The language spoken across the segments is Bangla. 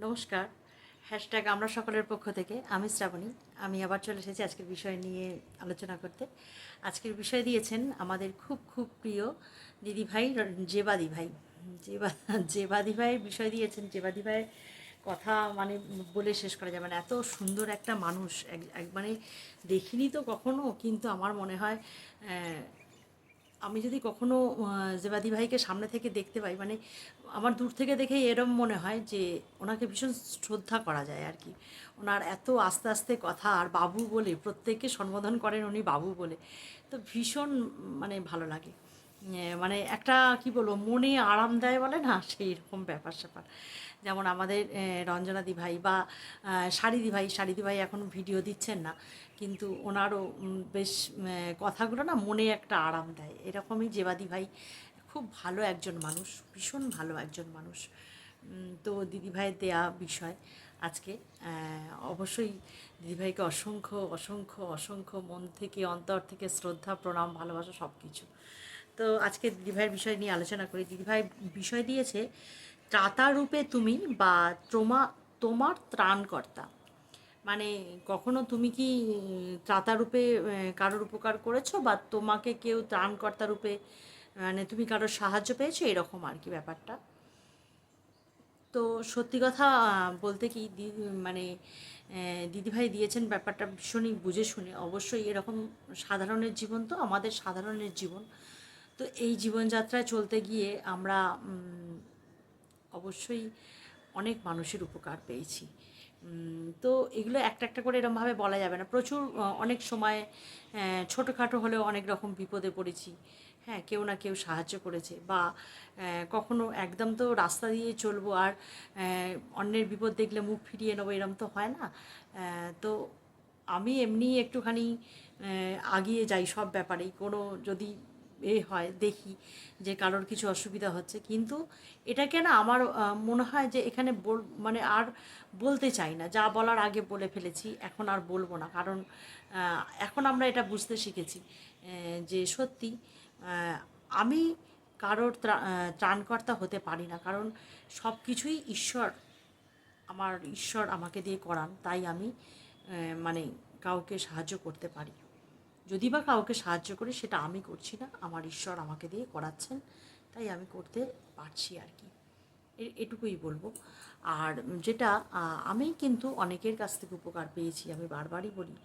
নমস্কার। হ্যাশট্যাগ আমরা সকলের পক্ষ থেকে, আমি শ্রাবণী। আমি আবার চলে এসেছি আজকের বিষয় নিয়ে আলোচনা করতে। আজকের বিষয় দিয়েছেন আমাদের খুব খুব প্রিয় দিদিভাই জেবাদি ভাই। জেবা, জেবাদি ভাইয়ের বিষয় দিয়েছেন। জেবাদি ভাইয়ের কথা মানে বলে শেষ করা যায়। মানে এত সুন্দর একটা মানুষ। এক- মানে দেখিনি তো কখনো, কিন্তু আমার মনে হয় আমি যদি কখনো জেবাদি ভাইকে সামনে থেকে দেখতে পাই মানে আমার দূর থেকে দেখেই এরম মনে হয় যে ওনাকে ভীষণ শ্রদ্ধা করা যায় আর কি। ওনার এত আস্তে আস্তে কথা আর বাবু বলে, প্রত্যেককে সম্বোধন করেন উনি বাবু বলে, তো ভীষণ মানে ভালো লাগে। মানে একটা, কি বলব, মনে আরাম দেয় বলে না, সেই রকম ব্যাপার স্যাপার যেমন আমাদের এ, রঞ্জনা দি ভাই বা শাড়িদি ভাই শাড়িদি ভাই এখন ভিডিও দিচ্ছেন না কিন্তু ওনারও বেশ কথাগুলো না মনে একটা আরাম দেয়। এরকমই জেবাদি ভাই খুব ভালো একজন মানুষ ভীষণ ভালো একজন মানুষ। তো দিদিভাইয়ের দেয়া বিষয় আজকে অবশ্যই দিদিভাইকে অসংখ্য অসংখ্য অসংখ্য মন থেকে অন্তর থেকে শ্রদ্ধা প্রণাম ভালোবাসা সব কিছু তো আজকে দিদিভাইয়ের বিষয় নিয়ে আলোচনা করি। দিদিভাই বিষয় দিয়েছে ত্রাতা রূপে তুমি বা তোমা, তোমার ত্রাণকর্তা। মানে কখনো তুমি কি ত্রাতা রূপে কারোর উপকার করেছ বা তোমাকে কেউ ত্রাণকর্তা রূপে মানে তুমি কারোর সাহায্য পেয়েছ? এরকম আর কি ব্যাপারটা। তো সত্যি কথা বলতে কি মানে দিদিভাই দিয়েছেন ব্যাপারটা ভীষণই বুঝে শুনে। অবশ্যই এরকম সাধারণের জীবন তো, আমাদের সাধারণের জীবন। তো এই জীবনযাত্রায় চলতে গিয়ে আমরা অবশ্যই অনেক মানুষের উপকার পেয়েছি। তো এগুলো একটা একটা করে এরমভাবে বলা যাবে না। প্রচুর অনেক সময় ছোটোখাটো হলেও অনেক রকম বিপদে পড়েছি। হ্যাঁ কেউ না কেউ সাহায্য করেছে বা কখনো একদম তো রাস্তা দিয়ে চলবো আর অন্যের বিপদ দেখলে মুখ ফিরিয়ে নেব এরম তো হয় না। তো আমি এমনি একটুখানি আগিয়ে যাই সব ব্যাপারেই। কোনো যদি এ হয়, দেখি যে কারোর কিছু অসুবিধা হচ্ছে। কিন্তু এটাকে না আমার মনে হয় যে এখানে বল মানে আর বলতে চাই না। যা বলার আগে বলে ফেলেছি, এখন আর বলব না। কারণ এখন আমরা এটা বুঝতে শিখেছি যে সত্যি আমি কারোর ত্রাণকর্তা হতে পারি না। কারণ সব কিছুই ঈশ্বর, আমার ঈশ্বর আমাকে দিয়ে করান। তাই আমি মানে কাউকে সাহায্য করতে পারি। যদি বা কাউকে সাহায্য করি, সেটা আমি করছি না। আমার ঈশ্বর আমাকে দিয়ে করাচ্ছেন, তাই আমি করতে পারছি আর কি। এটুকুই বলব। আর যেটা আমি কিন্তু অনেকের কাছ থেকে উপকার পেয়েছি, আমি বারবারই বলি,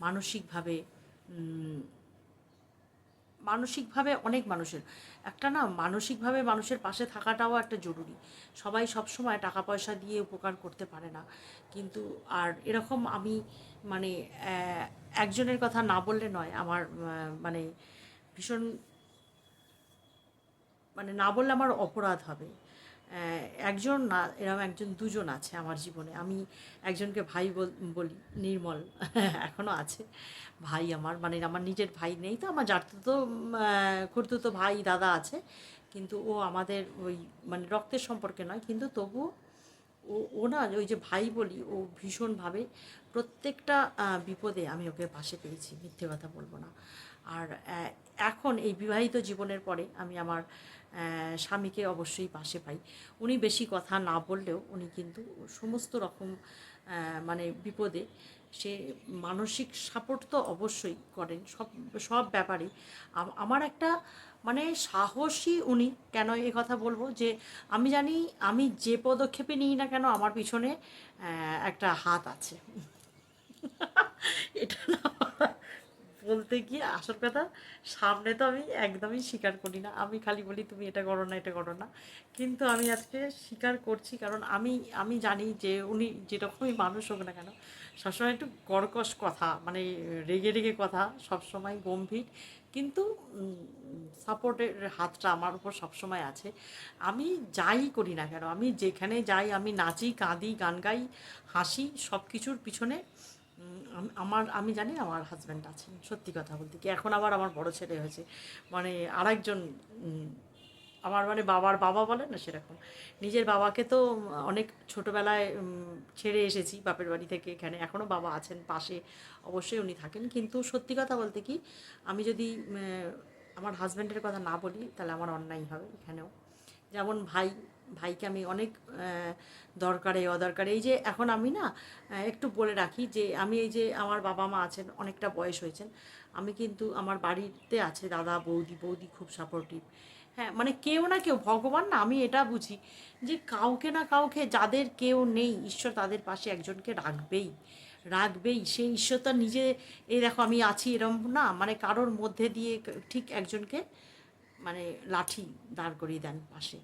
মানসিকভাবে মানসিকভাবে অনেক মানুষের। একটা না, মানসিকভাবে মানুষের পাশে থাকাটাও একটা জরুরি। সবাই সব সময় টাকা পয়সা দিয়ে উপকার করতে পারে না। কিন্তু, আর এরকম আমি মানে একজনের কথা না বললে নয়, আমার মানে ভীষণ মানে না বললে আমার অপরাধ হবে। একজন না এরকম একজন দুজন আছে আমার জীবনে। আমি একজনকে ভাই বল- নির্মল এখনও আছে। ভাই আমার মানে আমার নিজের ভাই নেই তো, আমার যার তো খুঁড়তো ভাই, দাদা আছে। কিন্তু ও আমাদের ওই মানে রক্তের সম্পর্কে নয়, কিন্তু তবুও ও ও না, ওই যে ভাই বলি, ও ভীষণভাবে প্রত্যেকটা বিপদে আমি ওকে পাশে পেয়েছি, মিথ্যে কথা বলব না। আর এখন এই বিবাহিত জীবনের পরে আমি আমার স্বামীকে অবশ্যই পাশে পাই। উনি বেশি কথা না বললেও উনি কিন্তু সমস্ত রকম মানে বিপদে সে মানসিক সাপোর্ট তো অবশ্যই করেন। সব সব ব্যাপারেই আম- আমার একটা মানে সাহসী উনি, কেন এ কথা বলব যে আমি জানি আমি যে পদক্ষেপে নিই না কেন আমার পিছনে একটা হাত আছে। এটা না বলতে গিয়ে আসল কথা, সামনে তো আমি একদমই স্বীকার করি না। আমি খালি বলি, তুমি এটা করো না, এটা করো না। কিন্তু আমি আজকে স্বীকার করছি, কারণ আমি আমি জানি যে উনি যেরকমই মানুষ হোক না কেন, সবসময় একটু কর্কশ কথা মানে রেগে রেগে কথা সবসময় গম্ভীর। কিন্তু সাপোর্টের হাতটা আমার উপর সবসময় আছে। আমি যাই করি না কেন, আমি যেখানে যাই, আমি নাচি, কাঁদি, গান গাই, হাসি সব কিছুর পিছনে আমার, আমি জানি আমার হাজব্যান্ড আছেন, সত্যি কথা বলতে কি, এখন আবার আমার বড় ছেলে হয়েছে মানে আরেকজন আমার মানে বাবার বাবা বলে না সেরকম, নিজের বাবাকে তো অনেক ছোটোবেলায় ছেড়ে এসেছি বাপের বাড়ি থেকে এখানে এখনও বাবা আছেন পাশে, অবশ্যই উনি থাকেন, কিন্তু সত্যি কথা বলতে কি, আমি যদি আমার হাজব্যান্ডের কথা না বলি, তাহলে আমার অন্যায় হবে এখানেও, যেমন ভাই ভাইকে আমি অনেক দরকারে, অদরকারে। এই যে এখন আমি না একটু বলে রাখি যে আমি এই যে আমার বাবা মা আছেন, অনেকটা বয়স হয়েছেন, আমি কিন্তু আমার বাড়িতে আছে দাদা, বৌদি বৌদি খুব সাপোর্টিভ হ্যাঁ মানে কেউ না কেউ, ভগবান না, আমি এটা বুঝি যে কাউকে না কাউকে যাদের কেউ নেই, ঈশ্বর তাদের পাশে একজনকে রাখবেই রাখবেই। সেই ঈশ্বর তো নিজে, এই দেখো আমি আছি এরম না মানে কারোর মধ্যে দিয়ে ঠিক একজনকে মানে লাঠি দাঁড় করিয়ে দেন পাশে।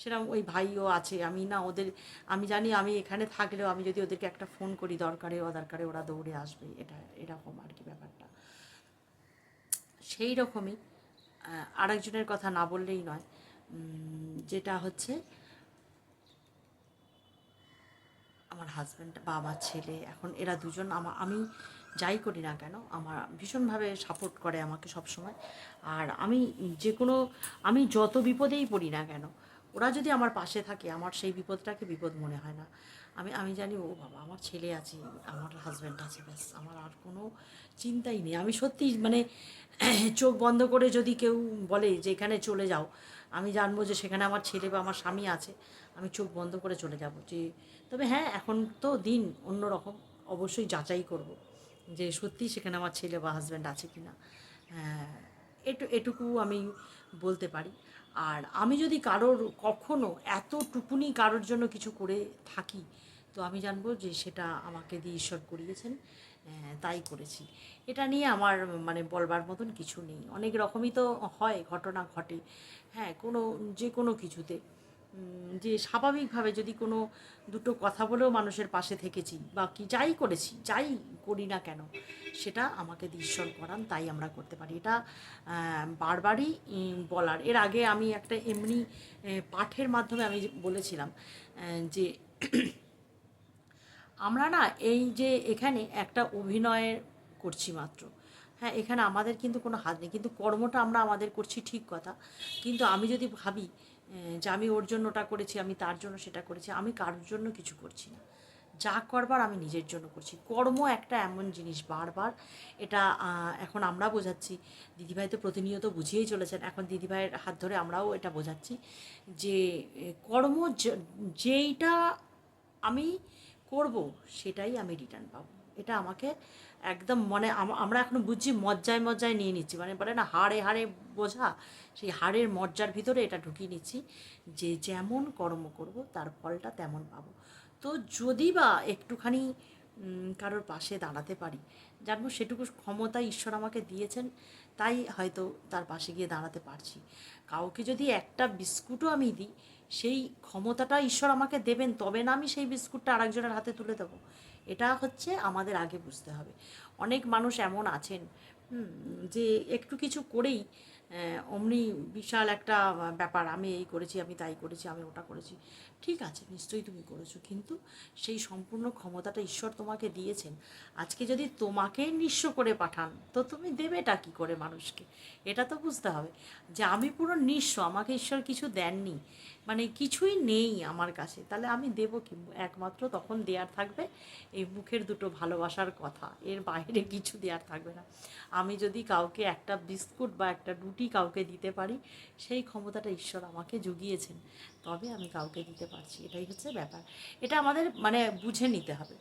সেরকম ওই ভাইও আছে, আমি না ওদের, আমি জানি আমি এখানে থাকলেও আমি যদি ওদেরকে একটা ফোন করি দরকারে, অদরকারে ওরা দৌড়ে আসবে, এটা এরকম আর কি ব্যাপারটা। সেই রকমই আরেকজনের কথা না বললেই নয় যেটা হচ্ছে, আমার হাজব্যান্ড বাবা, ছেলে, এখন এরা দুজন, আমা, আমি যাই করি না কেন, আমার ভীষণভাবে সাপোর্ট করে আমাকে সব সময় আর আমি যে কোনো আমি যত বিপদেই পড়ি না কেন ওরা যদি আমার পাশে থাকে আমার সেই বিপদটাকে বিপদ মনে হয় না। আমি আমি জানি ও বাবা আমার ছেলে আছে আমার হাজব্যান্ড আছে ব্যাস আমার আর কোনো চিন্তাই নেই। আমি সত্যি মানে চোখ বন্ধ করে যদি কেউ বলে যে এখানে চলে যাও আমি জানব যে সেখানে আমার ছেলে বা আমার স্বামী আছে আমি চোখ বন্ধ করে চলে যাব। যে তবে হ্যাঁ এখন তো দিন অন্যরকম অবশ্যই যাচাই করব যে সত্যি সেখানে আমার ছেলে বা হাজব্যান্ড আছে কি না হ্যাঁ, এটু এটুকু আমি বলতে পারি। আর আমি যদি কারোর কখনো এতটুকুনি কারোর জন্য কিছু করে থাকি, তো আমি জানব যে সেটা আমাকে দিয়ে ঈশ্বর করিয়েছেন তাই করেছি। এটা নিয়ে আমার মানে বলবার মতন কিছু নেই। অনেক রকমই তো হয়, ঘটনা ঘটে। হ্যাঁ কোনো, যে কোনো কিছুতে। যে স্বাভাবিকভাবে যদি কোনো দুটো কথা বলেও মানুষের পাশে থেকেছি বা কি যাই করেছি, যাই করি না কেন, সেটা আমাকে ঈশ্বর করান, তাই আমরা করতে পারি। এটা বারবারই বলার। এর আগে আমি একটা এমনি পাঠের মাধ্যমে আমি বলেছিলাম যে আমরা না এই যে এখানে একটা অভিনয়ের করছি মাত্র। হ্যাঁ এখানে আমাদের কিন্তু কোনো হাত নেই। কিন্তু কর্মটা আমরা আমাদের করছি ঠিক কথা। কিন্তু আমি যদি ভাবি যে আমি ওর জন্য ওটা করেছি, আমি তার জন্য সেটা করেছি, আমি কারোর জন্য কিছু করছি না। যা করবার আমি নিজের জন্য করছি। কর্ম একটা এমন জিনিস বারবার। এটা এখন আমরা বোঝাচ্ছি। দিদিভাই তো প্রতিনিয়ত বুঝিয়েই চলেছেন। এখন দিদিভাইয়ের হাত ধরে আমরাও এটা বোঝাচ্ছি যে কর্ম যেইটা আমি করব, সেটাই আমি রিটার্ন পাবো। এটা আমাকে একদম মানে আমরা এখন বুঝছি মজ্জায় মজ্জায় নিয়ে নিচ্ছি। মানে বলে না, হাড়ে হাড়ে বোঝা, সেই হাড়ের মজ্জার ভিতরে এটা ঢুকিয়ে নিচ্ছি। যে যেমন কর্ম করব, তার ফলটা তেমন পাবো। তো যদি বা একটুখানি কারোর পাশে দাঁড়াতে পারি, জানব সেটুকু ক্ষমতা ঈশ্বর আমাকে দিয়েছেন, তাই হয়তো তার পাশে গিয়ে দাঁড়াতে পারছি। কাউকে যদি একটা বিস্কুটও আমি দিই, সেই ক্ষমতাটা ঈশ্বর আমাকে দেবেন, তবে না আমি সেই বিস্কুটটা আরেকজনের হাতে তুলে দেবো। এটা হচ্ছে আমাদের আগে বুঝতে হবে। অনেক মানুষ এমন আছেন যে একটু কিছু করেই অমনি বিশাল একটা ব্যাপার, আমি এই করেছি, আমি তাই করেছি, আমি ওটা করেছি। ঠিক আছে, নিশ্চয়ই তুমি করেছ, কিন্তু সেই সম্পূর্ণ ক্ষমতাটা ঈশ্বর তোমাকে দিয়েছেন। আজকে যদি তোমাকে নিঃস্ব করে পাঠান, তো তুমি দেবেটা কি করে মানুষকে? এটা তো বুঝতে হবে। যে আমি পুরো নিঃস্ব, আমাকে ঈশ্বর কিছু দেননি। মানে কিছুই নেই আমার কাছে। তাহলে আমি দেবো কি? একমাত্র তখন দেয়ার থাকবে এই মুখের দুটো ভালোবাসার কথা। এর বাইরে কিছু দেওয়ার থাকবে না। আমি যদি কাউকে একটা বিস্কুট বা একটা রুটি কাউকে দিতে পারি, সেই ক্ষমতাটা ঈশ্বর আমাকে জুগিয়েছেন। তবে আমি কাউকে দিতে পারছি, এটাই হচ্ছে ব্যাপার। এটা আমাদের মানে বুঝে নিতে হবে।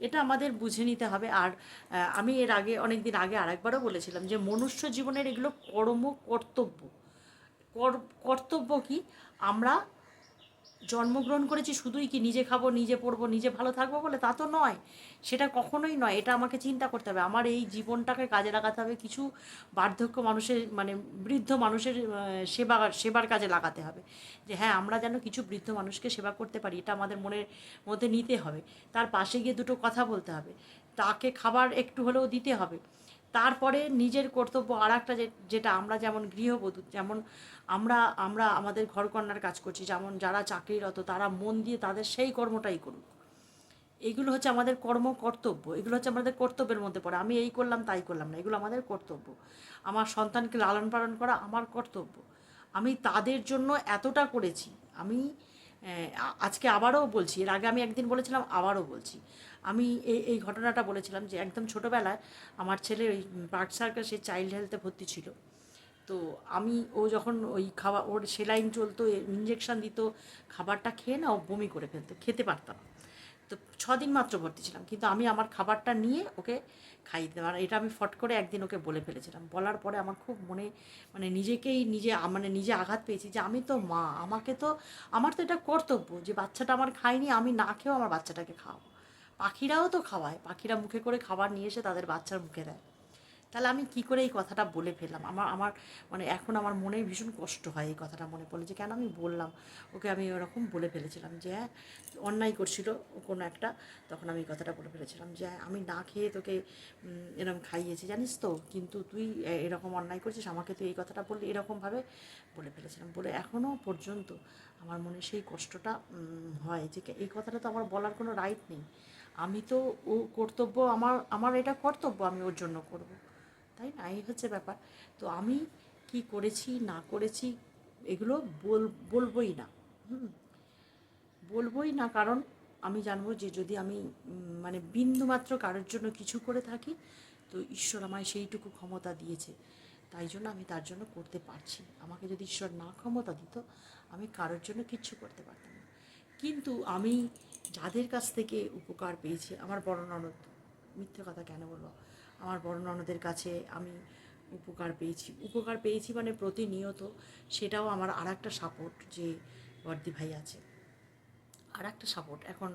এটা আমাদের বুঝে নিতে হবে। আর আমি এর আগে অনেক দিন আগে আরেকবারও বলেছিলাম যে মনুষ্য জীবনের এগুলো কর্ম কর্তব্য কর- কর্তব্য কি? আমরা জন্মগ্রহণ করেছি শুধুই কি নিজে খাব, নিজে পড়ব, নিজে ভালো থাকব বলে? তা তো নয়। সেটা কখনোই নয়। এটা আমাকে চিন্তা করতে হবে। আমার এই জীবনটাকে কাজে লাগাতে হবে। কিছু বার্ধক্য মানুষের মানে বৃদ্ধ মানুষের সেবা, সেবার কাজে লাগাতে হবে। যে হ্যাঁ আমরা যেন কিছু বৃদ্ধ মানুষকে সেবা করতে পারি, এটা আমাদের মনের মধ্যে নিতে হবে। তার পাশে গিয়ে দুটো কথা বলতে হবে। তাকে খাবার একটু হলেও দিতে হবে। তারপরে নিজের কর্তব্য আর একটা যেটা আমরা যেমন গৃহবধূ, যেমন আমরা আমরা আমাদের ঘরকন্যার কাজ করছি, যেমন যারা চাকরিরত তারা মন দিয়ে তাদের সেই কর্মটাই করুক। এগুলো হচ্ছে আমাদের কর্ম কর্তব্য, এগুলো হচ্ছে আমাদের কর্তব্যের মধ্যে পড়ে। আমি এই করলাম, তাই করলাম না, এগুলো আমাদের কর্তব্য। আমার সন্তানকে লালন পালন করা আমার কর্তব্য। আমি তাদের জন্য এতটা করেছি, আমি আজকে আবারও বলছি, এর আগে আমি একদিন বলেছিলাম, আবারও বলছি। আমি এই এই ঘটনাটা বলেছিলাম যে একদম ছোটোবেলায় আমার ছেলে ওই পার্ক সার্কাসে চাইল্ড হেলথে ভর্তি ছিল। তো আমি, ও যখন ওই খাবার ওর সেলাইন চলতো ইঞ্জেকশন দিত, খাবারটা খেয়ে না, ও বমি করে ফেলতো, খেতে পারতাম তো ছ দিন মাত্র ভর্তি ছিলাম। কিন্তু আমি আমার খাবারটা নিয়ে ওকে খাইয়ে দিতাম। আর এটা আমি ফট করে একদিন ওকে বলে ফেলেছিলাম। বলার পরে আমার খুব মনে মানে নিজেকেই নিজে মানে নিজে আঘাত পেয়েছি যে আমি তো মা, আমাকে তো, আমার তো এটা কর্তব্য যে বাচ্চাটা আমার খাইনি আমি না খেয়েও আমার বাচ্চাটাকে খাওয়াবো। পাখিরাও তো খাওয়ায়, পাখিরা মুখে করে খাবার নিয়ে এসে তাদের বাচ্চার মুখে দেয়। তাহলে আমি কি করে এই কথাটা বলে ফেললাম? আমার আমার মানে এখন আমার মনে ভীষণ কষ্ট হয় এই কথাটা মনে পড়লে যে কেন আমি বললাম? ওকে আমি ওরকম বলে ফেলেছিলাম যে হ্যাঁ অন্যায় করছিল কোনো একটা, তখন আমি এই কথাটা বলে ফেলেছিলাম যে, আমি না খেয়ে তোকে এরকম খাইয়েছি, জানিস তো? কিন্তু তুই এরকম অন্যায় করছিস, আমাকে তুই এই কথাটা বললি, এরকমভাবে বলে ফেলেছিলাম। বলে এখনও পর্যন্ত আমার মনে সেই কষ্টটা হয় যে, এই কথাটা তো আমার বলার কোনো রাইট নেই। আমি তো ও কর্তব্য, আমার আমার এটা কর্তব্য আমি ওর জন্য করব। তাই না? এই হচ্ছে ব্যাপার। তো আমি কি করেছি, না করেছি, এগুলো বল, বলবই না। হুম? বলবই না কারণ আমি জানব যে যদি আমি মানে বিন্দুমাত্র কারোর জন্য কিছু করে থাকি, তো ঈশ্বর আমায় সেইটুকু ক্ষমতা দিয়েছে। তাই জন্য আমি তার জন্য করতে পারছি আমাকে যদি ঈশ্বর না ক্ষমতা দিত, আমি কারোর জন্য কিচ্ছু করতে পারতাম না। কিন্তু আমি যাদের কাছ থেকে উপকার পেয়েছি, আমার বড় ননদ, মিথ্যে কথা কেন বলব? আমার বড় ননদের কাছে আমি উপকার পেয়েছি। উপকার পেয়েছি মানে প্রতিনিয়ত সেটাও আমার আর একটা সাপোর্ট যে বর্দি ভাই আছে। আর একটা সাপোর্ট এখন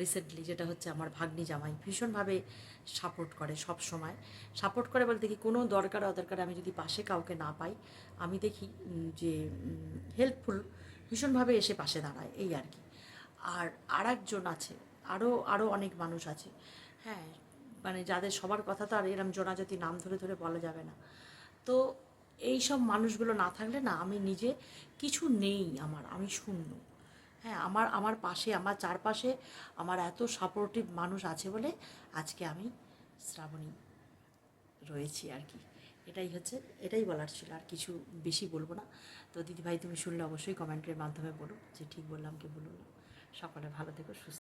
রিসেন্টলি যেটা হচ্ছে আমার ভাগ্নি জামাই ভীষণভাবে সাপোর্ট করে সব সময়। সাপোর্ট করে বলতে কি কোনো দরকার অদরকার আমি যদি পাশে কাউকে না পাই, আমি দেখি যে হেল্পফুল ভীষণভাবে এসে পাশে দাঁড়ায়, এই আর কি। আর আর একজন আছে আরও আরও অনেক মানুষ আছে। হ্যাঁ মানে যাদের সবার কথা তো আর এরম জোনাজাতি নাম ধরে ধরে বলা যাবে না। তো এই সব মানুষগুলো না থাকলে না আমি নিজে কিছু নেই আমার, আমি শূন্য। হ্যাঁ আমার আমার পাশে, আমার চারপাশে আমার এত সাপোর্টিভ মানুষ আছে বলে আজকে আমি শ্রাবণী রয়েছি আর কি। এটাই হচ্ছে, এটাই বলার ছিল, আর কিছু বেশি বলব না। তো দিদিভাই, তুমি শুনলে অবশ্যই কমেন্টের মাধ্যমে বলো যে ঠিক বললাম কি বলব না সকলে ভালো থেকো, সুস্থ